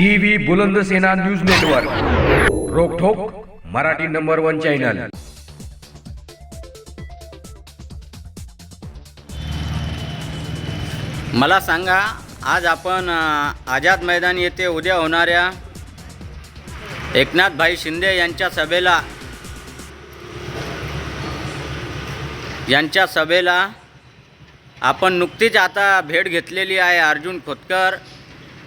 TV Bulandsena news network. रोकठोक Marathi number one channel. मला सांगा आज आपण अ, आझाद मैदान येथे उद्या होणाऱ्या एकनाथभाई शिंदे यांच्या सभेला यांच्या सभेला आपण नुकतीच आता भेट घेतलेली आहे अर्जुन खोतकर.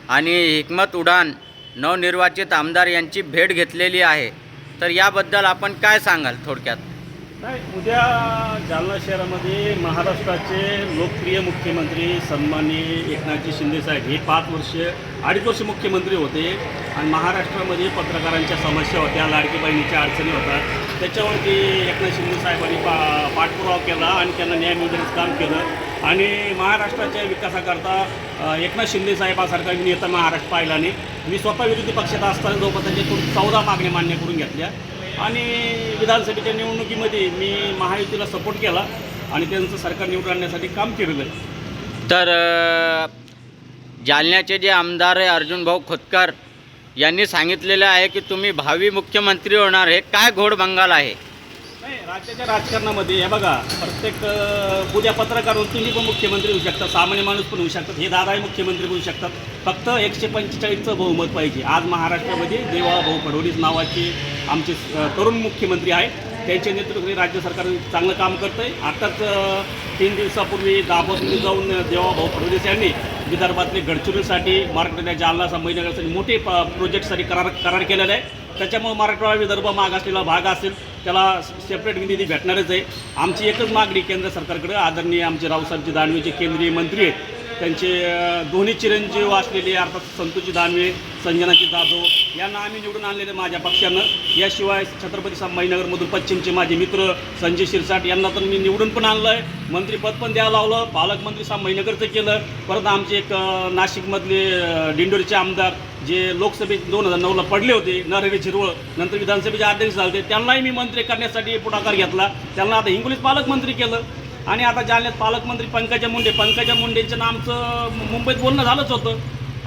आणि हिकमत उडान नवनिर्वाचित आमदार यांची भेट घेतलेली आहे. तर याबद्दल आपण काय सांगाल थोडक्यात? नाही उद्या जालना शहरामध्ये महाराष्ट्राचे लोकप्रिय मुख्यमंत्री सन्माननीय एकनाथजी शिंदेसाहेब हे पाच वर्ष अडीच वर्ष मुख्यमंत्री होते. आणि महाराष्ट्रामध्ये पत्रकारांच्या समस्या होत्या लाडकी बहिणीच्या अडचणी होतात. त्याच्यावरती एकनाथ शिंदेसाहेबांनी पा पाठपुरावा केला आणि त्यांना न्याय मिळवण्याचं काम केलं. आणि महाराष्ट्राच्या विकासाकरता एकनाथ एकनाथ शिंदेसाहेबासारखा मी नेता महाराष्ट्र पाहिला नाही. मी स्वतः विरोधी पक्षात असताना जवळपास त्यांच्या चौदा मागण्या मान्य करून घेतल्या. आणि विधानसभेच्या निवडणुकीमध्ये मी महायुतीला सपोर्ट केला आणि त्यांचं सरकार निवडून आणण्यासाठी काम केलेलं आहे. तर जालन्याचे जे आमदार आहे अर्जुन भाऊ खोतकर यांनी सांगितलेलं आहे की तुम्ही भावी मुख्यमंत्री होणार हे काय घोड बंगाल आहे? नाही राज्याच्या राजकारणामध्ये हे बघा प्रत्येक उद्या पत्रकार होऊन तुम्ही पण मुख्यमंत्री होऊ शकता सामान्य माणूस पण होऊ शकतात हे दादाही मुख्यमंत्री होऊ शकतात. फक्त एकशे पंचेचाळीसचं बहुमत पाहिजे. आज महाराष्ट्रामध्ये देवा भाऊ फडणवीस नावाचे आमचे तरुण मुख्यमंत्री आहेत त्यांच्या नेतृत्वाखाली राज्य सरकार चांगलं काम करतं आहे आताच तीन दिवसापूर्वी दाभोसमध्ये जाऊन देवा भाऊ फडणवीस यांनी विदर्भातले गडचिरोलीसाठी मराठवाड्याच्या जालना संभाजीनगरसाठी मोठे प प्रोजेक्टसाठी करार करार केलेला आहे त्याच्यामुळे मराठवाडा विदर्भ मागासलेला भाग असेल त्याला सेपरेट निधी भेटणारच आहे. आमची एकच मागणी केंद्र सरकारकडे आदरणीय आमचे रावसाहेबजी दानवे जे केंद्रीय मंत्री आहेत. त्यांचे दोन्ही चिरंजीव असलेले अर्थात संतोषजी दानवे संजनाजी जाधव यांना आम्ही निवडून आणलेले माझ्या पक्षानं. याशिवाय छत्रपती संभाजीनगरमधून पश्चिमचे माझे मित्र संजय शिरसाट यांना तर मी निवडून पण आणलं आहे मंत्रीपद पण द्यायला लावलं. पालकमंत्री संभाजीनगरचं केलं. परत आमचे एक नाशिकमधले डिंडोरीचे दिंडोरीचे आमदार जे लोकसभेत दोन हजार नऊला पडले होते नरहरी झिरवळ नंतर विधानसभेचे अध्यक्ष झाले होते त्यांनाही मी मंत्री करण्यासाठी पुढाकार घेतला. त्यांना आता हिंगोलीत पालकमंत्री केलं. आणि आता जालन्यात पालकमंत्री पंकजा मुंडे. पंकजा मुंडेंचं आमचं मुंबईत बोलणं झालंच होतं.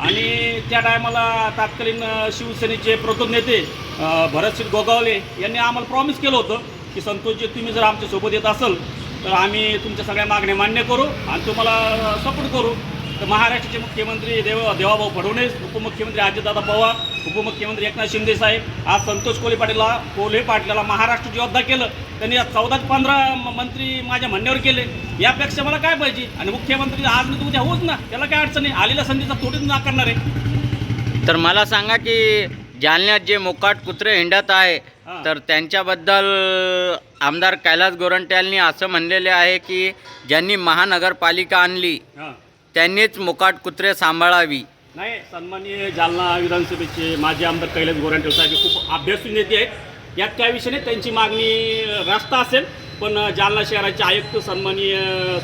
आणि त्या टायमाला तात्कालीन शिवसेनेचे प्रथम नेते भरतसिंग गोगावले यांनी आम्हाला प्रॉमिस केलं होतं की संतोषजी तुम्ही जर आमच्यासोबत येत असाल तर आम्ही तुमच्या सगळ्या मागण्या मान्य करू आणि तुम्हाला सपोर्ट करू. तर महाराष्ट्राचे मुख्यमंत्री देव देवाभाऊ फडणवीस उपमुख्यमंत्री अजितदादा पवार उपमुख्यमंत्री एकनाथ शिंदे साहेब आज संतोष कोले पाटीलला कोल्हे पाटलाला महाराष्ट्र योद्धा केलं त्यांनी आज चौदा पंधरा मंत्री माझ्या म्हणण्यावर केले. यापेक्षा मला काय पाहिजे? आणि मुख्यमंत्री आज मी उद्या होच ना त्याला काय अडचण आहे आलेल्या संधीचा तोडीच नाकारणार आहे तर मला सांगा की जालन्यात जे मोकाट कुत्रे हिंडत आहे. तर त्यांच्याबद्दल आमदार कैलास गोरंट्यालनी असं म्हणलेले आहे की ज्यांनी महानगरपालिका आणली त्यांनीच मोकाट कुत्रे सांभाळावी. नाही सन्माननीय जालना विधानसभेचे माजी आमदार कैलास गोरांटे साहेब हे खूप अभ्यासू नेते आहेत. यात काय विषय नाही त्यांची मागणी रास्ता असेल पण जालना शहराचे आयुक्त सन्माननीय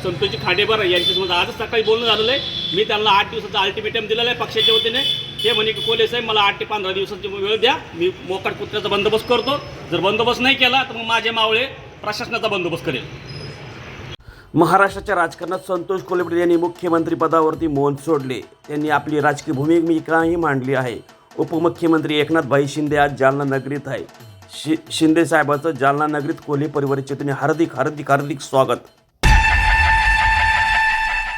संतोषजी खाडेबर यांच्यासमोर आजच सकाळी बोलणं झालेलं आहे. मी त्यांना आठ दिवसाचं अल्टिमेटम दिलेलं आहे पक्षाच्या वतीने. ते म्हणे की कोले साहेब मला आठ ते पंधरा दिवसाची वेळ द्या. मी मोकाट कुत्र्याचा बंदोबस्त करतो. जर बंदोबस्त नाही केला तर मग माझे मावळे प्रशासनाचा बंदोबस्त करेल. महाराष्ट्राच्या राजकारणात संतोष कोल्हे यांनी मुख्यमंत्रीपदावरती मौन सोडले. त्यांनी आपली राजकीय भूमिकाही मांडली आहे. उपमुख्यमंत्री एकनाथभाई शिंदे आज जालना नगरीत आहे शि शिंदे साहेबाचं जालना नगरीत कोल्हे परिवाराचे तुम्ही हार्दिक हार्दिक हार्दिक स्वागत.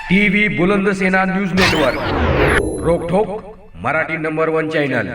TV Bulandsena news network. रोखोक Marathi number one channel.